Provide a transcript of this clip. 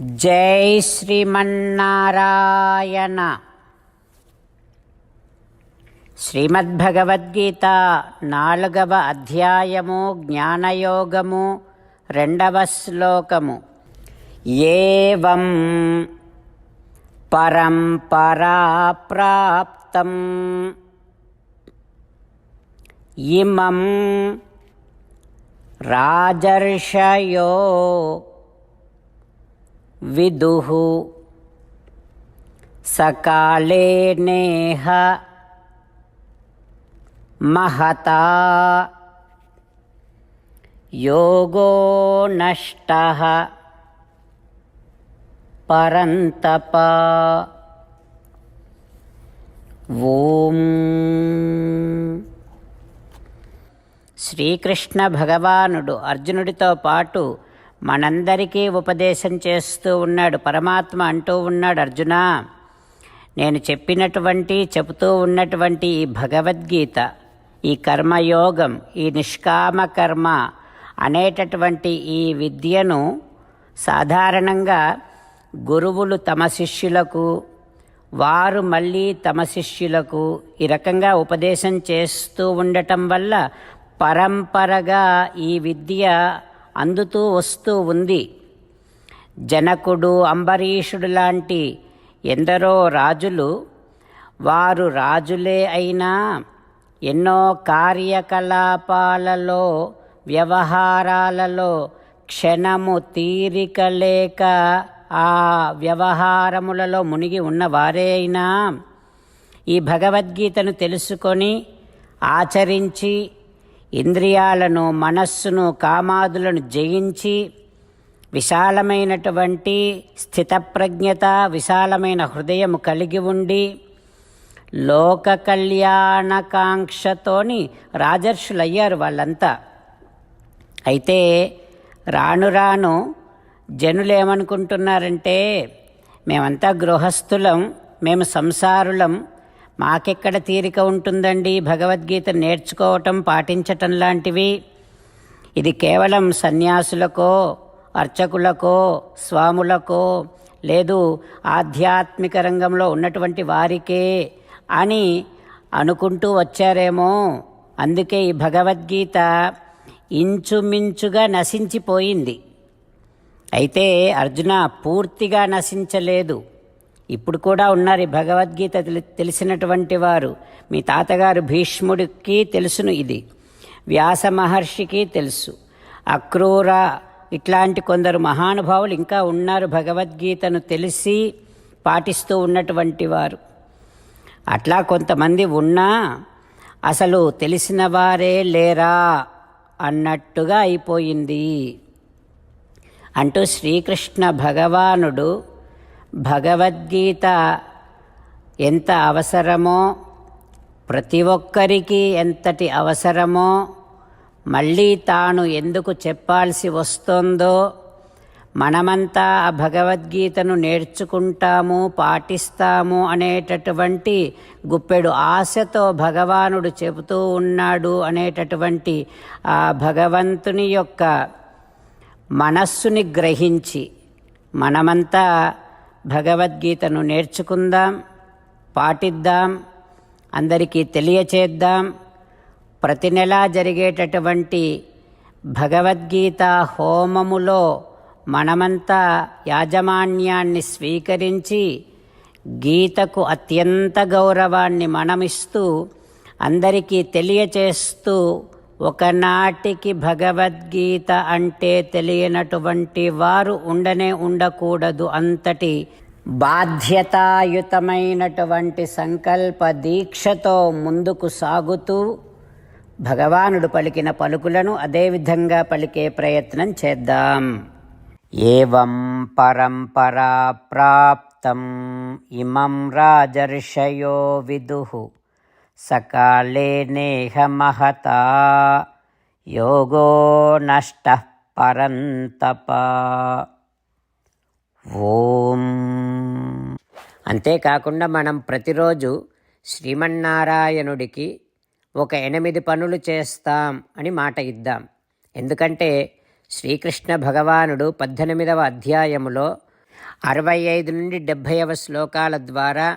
జై శ్రీమన్నారాయణ. శ్రీమద్భగవద్గీత నాలుగవ అధ్యాయము జ్ఞానయోగము రెండవ శ్లోకము. ఏవం పరంపరా ప్రాప్తం. ఇమం రాజర్షయో విదుః సకాలే నేహ యోగో నష్ట పరంతప ఓం శ్రీకృష్ణ భగవానుడు అర్జునుడితో పాటు మనందరికీ ఉపదేశం చేస్తూ ఉన్నాడు. పరమాత్మ అంటూ ఉన్నాడు అర్జున. నేను చెప్పినటువంటి చెబుతూ ఉన్నటువంటి ఈ భగవద్గీత ఈ కర్మయోగం ఈ నిష్కామ కర్మ అనేటటువంటి ఈ విద్యను సాధారణంగా గురువులు తమ శిష్యులకు వారు మళ్ళీ తమ శిష్యులకు ఈ రకంగా ఉపదేశం చేస్తూ ఉండటం వల్ల పరంపరగా ఈ విద్య అందుతూ వస్తూ ఉంది. జనకుడు అంబరీషుడు లాంటి ఎందరో రాజులు వారు రాజులే అయినా ఎన్నో కార్యకలాపాలలో వ్యవహారాలలో క్షణము తీరిక లేక ఆ వ్యవహారములలో మునిగి ఉన్నవారే అయినా ఈ భగవద్గీతను తెలుసుకొని ఆచరించి ఇంద్రియాలను మనస్సును కామాదులను జయించి విశాలమైనటువంటి స్థితప్రజ్ఞత విశాలమైన హృదయము కలిగి ఉండి లోక కళ్యాణకాంక్షతోని రాజర్షులయ్యారు వాళ్ళంతా. అయితే రాను రాను జనులు ఏమనుకుంటున్నారంటే మేమంతా గృహస్థులం మేము సంసారులం మాకెక్కడ తీరిక ఉంటుందండి? భగవద్గీత నేర్చుకోవటం పాటించటం లాంటివి? ఇది కేవలం సన్యాసులకో అర్చకులకో స్వాములకో లేదు ఆధ్యాత్మిక రంగంలో ఉన్నటువంటి వారికే అని అనుకుంటూ వచ్చారేమో. అందుకే ఈ భగవద్గీత ఇంచుమించుగా నశించిపోయింది. అయితే అర్జున పూర్తిగా నశించలేదు. ఇప్పుడు కూడా ఉన్నారు భగవద్గీత తెలి తెలిసినటువంటి వారు. మీ తాతగారు భీష్ముడికి తెలుసును ఇది. వ్యాస మహర్షికి తెలుసు. అక్రూర ఇట్లాంటి కొందరు మహానుభావులు ఇంకా ఉన్నారు భగవద్గీతను తెలిసి పాటిస్తూ ఉన్నటువంటి వారు. అట్లా కొంతమంది ఉన్నా అసలు తెలిసిన వారే లేరా అన్నట్టుగా అయిపోయింది. అంటూ శ్రీకృష్ణ భగవానుడు భగవద్గీత ఎంత అవసరమో ప్రతి ఒక్కరికి ఎంతటి అవసరమో మళ్ళీ తాను ఎందుకు చెప్పాల్సి వస్తుందో మనమంతా ఆ భగవద్గీతను నేర్చుకుంటాము పాటిస్తాము అనేటటువంటి గుప్పెడు ఆశతో భగవానుడు చెబుతూ ఉన్నాడు అనేటటువంటి ఆ భగవంతుని యొక్క మనస్సుని గ్రహించి మనమంతా భగవద్గీతను నేర్చుకుందాం పాటిద్దాం అందరికీ తెలియచేద్దాం. ప్రతి నెలా జరిగేటటువంటి భగవద్గీత హోమములో మనమంతా యాజమాన్యాన్ని స్వీకరించి గీతకు అత్యంత గౌరవాన్ని మనమిస్తూ అందరికీ తెలియచేస్తూ ఒకనాటికి భగవద్గీత అంటే తెలియనటువంటి వారు ఉండనే ఉండకూడదు అంతటి బాధ్యతాయుతమైనటువంటి సంకల్ప దీక్షతో ముందుకు సాగుతూ భగవానుడు పలికిన పలుకులను అదేవిధంగా పలికే ప్రయత్నం చేద్దాం. ఏవం పరంపరా ప్రాప్తం ఇమం రాజర్షయో విదుః. సకాళే నేహ మహతా యోగో నష్ట పరంతప. ఓం. అంతేకాకుండా మనం ప్రతిరోజు శ్రీమన్నారాయణుడికి ఒక ఎనిమిది పనులు చేస్తాం అని మాట ఇద్దాం. ఎందుకంటే శ్రీకృష్ణ భగవానుడు పద్దెనిమిదవ అధ్యాయములో అరవై ఐదు నుండి డెబ్భైవ శ్లోకాల ద్వారా